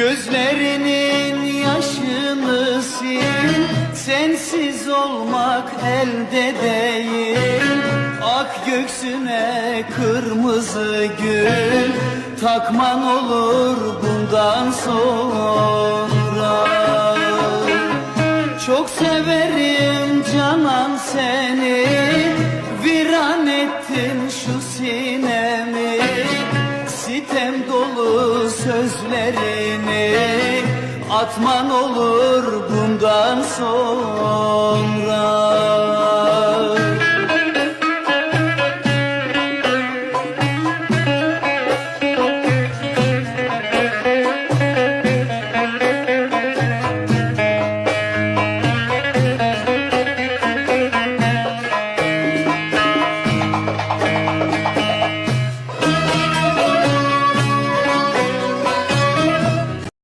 Gözlerinin yaşını sil. Sensiz olmak elde değil. Ak göksüne kırmızı gül. Takman olur bundan sonra. Çok severim canan seni. Viran ettin şu sinemi dolu sözlerini Atman olur bundan sonra